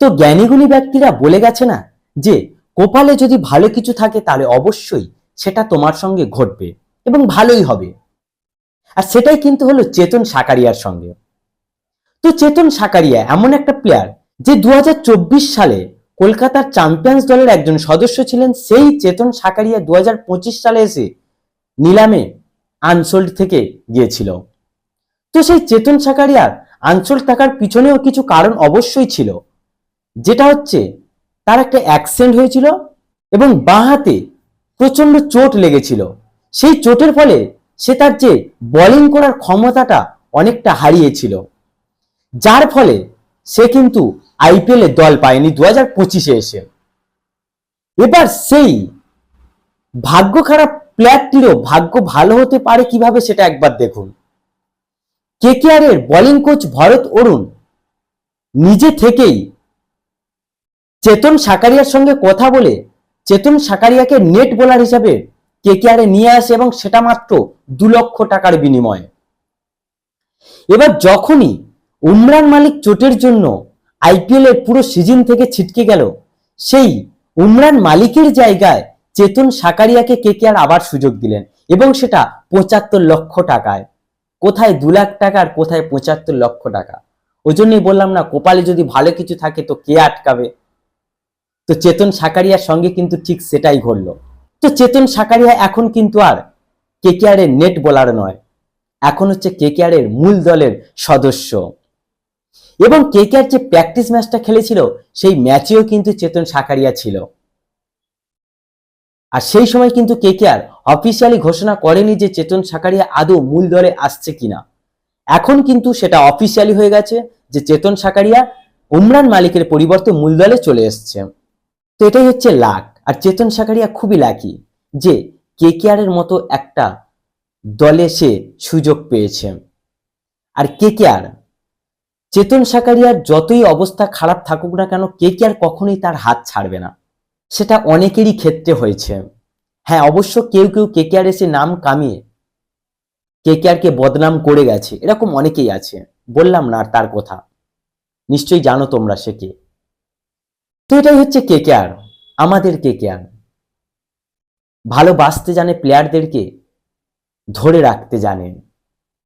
তো জ্ঞানীগুণী ব্যক্তিরা বলে গেছে না যে, কপালে যদি ভালো কিছু থাকে তাহলে অবশ্যই সেটা তোমার সঙ্গে ঘটবে এবং ভালোই হবে। আর সেটাই কিন্তু হলো চেতন সাকারিয়ার সঙ্গে। তো চেতন সাকারিয়া এমন একটা প্লেয়ার যে দু সালে কলকাতার চ্যাম্পিয়ন্স দলের একজন সদস্য ছিলেন, সেই চেতন সাকারিয়া দু হাজার পঁচিশ সালে এসে নিলামে আনসোল্ড থেকে গিয়েছিল। তো সেই চেতন সাকারিয়ার আনসোল্ড থাকার পিছনেও কিছু কারণ অবশ্যই ছিল। যেটা হচ্ছে তার একটা অ্যাক্সিডেন্ট হয়েছিল এবং বাঁ হাতে প্রচণ্ড চোট লেগেছিল। সেই চোটের ফলে সে তার যে বোলিং করার ক্ষমতাটা অনেকটা হারিয়েছিল। যার ফলে সে কিন্তু আইপিএল দল পায়নি দু হাজার পঁচিশে এসে। এবার সেই ভাগ্য খারাপ প্লেয়ারটিরও ভাগ্য ভালো হতে পারে কীভাবে সেটা একবার দেখুন। কেকেআর এর বোলিং কোচ ভরত অরুণ নিজে থেকেই চেতন সাকারিয়ার সঙ্গে কথা বলে চেতন সাকারিয়াকে নেট বোলার হিসাবে কেকেআর নিয়ে আসে এবং সেটা মাত্র দু লক্ষ টাকার বিনিময়ে। এবার যখনই উমরান মালিক চোটের জন্য আইপিএল এর পুরো সিজন থেকে ছিটকে গেল, সেই উমরান মালিকের জায়গায় চেতন সাকারিয়াকে কেকেআর আবার সুযোগ দিলেন এবং সেটা পঁচাত্তর লক্ষ টাকায়। কোথায় দু লাখ টাকা আর কোথায় পঁচাত্তর লক্ষ টাকা? ওই জন্যই বললাম না, কোপালে যদি ভালো কিছু থাকে তো কে আটকাবে? তো চেতন সাকারিয়ার সঙ্গে কিন্তু ঠিক সেটাই ঘটলো। তো চেতন সাকারিয়া এখন কিন্তু আর কেকেআর এর নেট বোলার নয়, এখন হচ্ছে কেকেআর এর মূল দলের সদস্য। এবং কেকেআর যে প্র্যাকটিস ম্যাচটা খেলেছিল, সেই ম্যাচেও কিন্তু চেতন সাকারিয়া ছিল। আর সেই সময় কিন্তু কেকেআর অফিসিয়ালি ঘোষণা করেনি যে চেতন সাকারিয়া আদৌ মূল দলে আসছে কিনা। এখন কিন্তু সেটা অফিসিয়ালি হয়ে গেছে যে চেতন সাকারিয়া উমরান মালিকের পরিবর্তে মূল দলে চলে এসছে। তো এটাই হচ্ছে লাক আর চেতন সাকারিয়া খুবই লাকি যে কেকেআর এর মতো একটা দলে সে সুযোগ পেয়েছে। আর কেকেআর চেতন সাকারিয়ার যতই অবস্থা খারাপ থাকুক না কেন কেকেআর কখনোই তার হাত ছাড়বে না। সেটা অনেকেরই ক্ষেত্রে হয়েছে। হ্যাঁ অবশ্য কেউ কেউ কেকেআর এসে নাম কামিয়ে কে কে বদনাম করে গেছে। এরকম অনেকেই আছে। বললাম না আর তার কথা। নিশ্চয়ই জানো তোমরা সে কে। তো এটাই হচ্ছে কে কেকেআর আমাদের কে কেকেআর ভালোবাসতে জানে প্লেয়ারদেরকে ধরে রাখতে জানেন